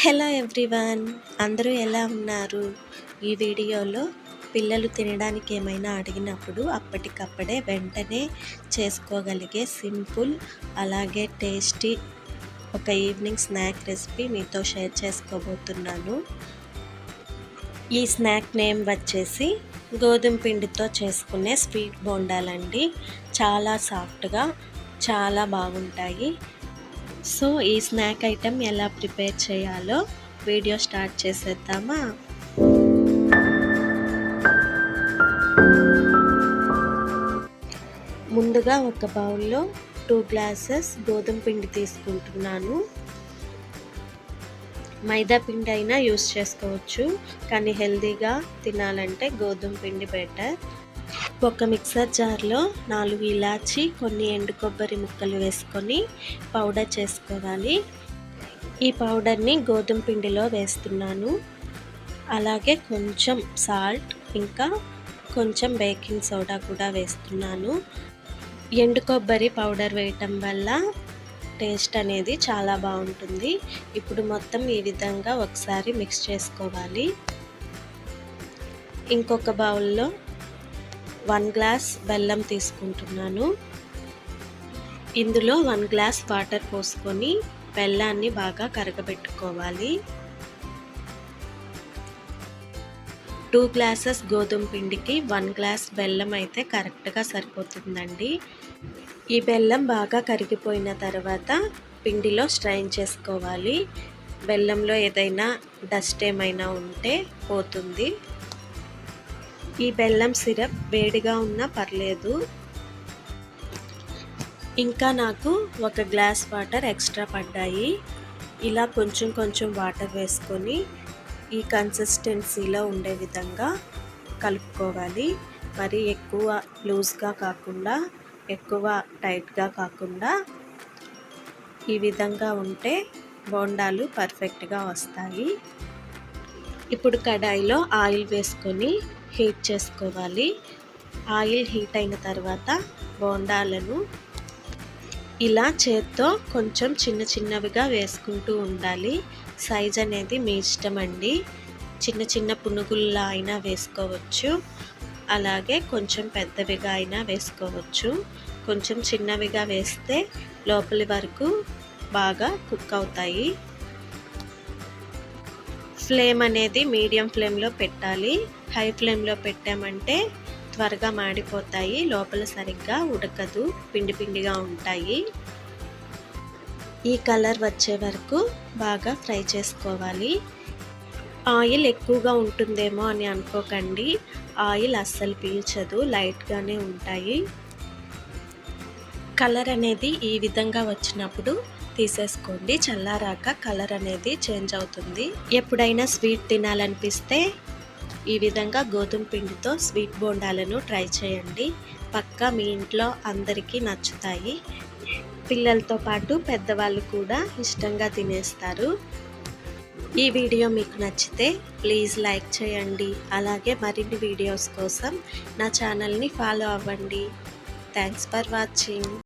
Hello everyone అందరూ ఎలా ఉన్నారు? ఈ వీడియోలో పిల్లలు తినడానికి ఏమైనా అడిగినప్పుడు అప్పటికప్పుడే వెంటనే చేసుకోగలిగే సింపుల్ అలాగే టేస్టీ ఒక ఈవినింగ్ స్నాక్ రెసిపీ మీతో షేర్ చేసుకోబోతున్నాను. ఈ స్నాక్ నేమ్ వచ్చేసి గోధుమ పిండితో చేసుకునే స్వీట్ బోండాలండి. చాలా సాఫ్ట్గా చాలా బాగుంటాయి. సో ఈ స్నాక్ ఐటెం ఎలా ప్రిపేర్ చేయాలో వీడియో స్టార్ట్ చేసేద్దామా? ముందుగా ఒక బౌల్లో టూ గ్లాసెస్ గోధుమ పిండి తీసుకుంటున్నాను. మైదా పిండి అయినా యూస్ చేసుకోవచ్చు కానీ హెల్తీగా తినాలంటే గోధుమ పిండి బెటర్. ఒక మిక్సర్ జార్లో నాలుగు ఇలాచి కొన్ని ఎండు కొబ్బరి ముక్కలు వేసుకొని పౌడర్ చేసుకోవాలి. ఈ పౌడర్ని గోధుమ పిండిలో వేస్తున్నాను. అలాగే కొంచెం సాల్ట్ ఇంకా కొంచెం బేకింగ్ సోడా కూడా వేస్తున్నాను. ఎండు కొబ్బరి పౌడర్ వేయటం వల్ల టేస్ట్ అనేది చాలా బాగుంటుంది. ఇప్పుడు మొత్తం ఈ విధంగా ఒకసారి మిక్స్ చేసుకోవాలి. ఇంకొక బౌల్లో వన్ గ్లాస్ బెల్లం తీసుకుంటున్నాను. ఇందులో వన్ గ్లాస్ వాటర్ పోసుకొని బెల్లాన్ని బాగా కరగబెట్టుకోవాలి. టూ గ్లాసెస్ గోధుమ పిండికి వన్ గ్లాస్ బెల్లం అయితే కరెక్ట్గా సరిపోతుందండి. ఈ బెల్లం బాగా కరిగిపోయిన తర్వాత పిండిలో స్ట్రైన్ చేసుకోవాలి. బెల్లంలో ఏదైనా డస్ట్ ఏమైనా ఉంటే పోతుంది. ఈ బెల్లం సిరప్ వేడిగా ఉన్నా పర్లేదు. ఇంకా నాకు ఒక గ్లాస్ వాటర్ ఎక్స్ట్రా పడ్డాయి. ఇలా కొంచెం కొంచెం వాటర్ వేసుకొని ఈ కన్సిస్టెన్సీలో ఉండే విధంగా కలుపుకోవాలి. మరి ఎక్కువ లూజ్గా కాకుండా ఎక్కువ టైట్గా కాకుండా ఈ విధంగా ఉంటే బోండాలు పర్ఫెక్ట్గా వస్తాయి. ఇప్పుడు కడాయిలో ఆయిల్ వేసుకొని హీట్ చేసుకోవాలి. ఆయిల్ హీట్ అయిన తర్వాత బోండాలను ఇలా చేత్తో కొంచెం చిన్న చిన్నవిగా వేసుకుంటూ ఉండాలి. సైజ్ అనేది మీ ఇష్టం అండి. చిన్న చిన్న పునుగుల్లా అయినా వేసుకోవచ్చు. అలాగే కొంచెం పెద్దవిగా అయినా వేసుకోవచ్చు. కొంచెం చిన్నవిగా వేస్తే లోపలి వరకు బాగా కుక్ అవుతాయి. ఫ్లేమ్ అనేది మీడియం ఫ్లేమ్లో పెట్టాలి. హై ఫ్లేమ్లో పెట్టామంటే త్వరగా మాడిపోతాయి. లోపల సరిగ్గా ఉడకదు. పిండి పిండిగా ఉంటాయి. ఈ కలర్ వచ్చే వరకు బాగా ఫ్రై చేసుకోవాలి. ఆయిల్ ఎక్కువగా ఉంటుందేమో అని అనుకోకండి. ఆయిల్ అస్సలు పీల్చదు. లైట్గానే ఉంటాయి. కలర్ అనేది ఈ విధంగా వచ్చినప్పుడు తీసేసుకోండి. చల్లారాక కలర్ అనేది చేంజ్ అవుతుంది. ఎప్పుడైనా స్వీట్ తినాలనిపిస్తే ఈ విధంగా గోధుమ పిండితో స్వీట్ బోండాలను ట్రై చేయండి. పక్కా మీ ఇంట్లో అందరికీ నచ్చుతాయి. పిల్లలతో పాటు పెద్దవాళ్ళు కూడా ఇష్టంగా తినేస్తారు. ఈ వీడియో మీకు నచ్చితే ప్లీజ్ లైక్ చేయండి. అలాగే మరిన్ని వీడియోస్ కోసం నా ఛానల్ని ఫాలో అవ్వండి. Thanks for watching.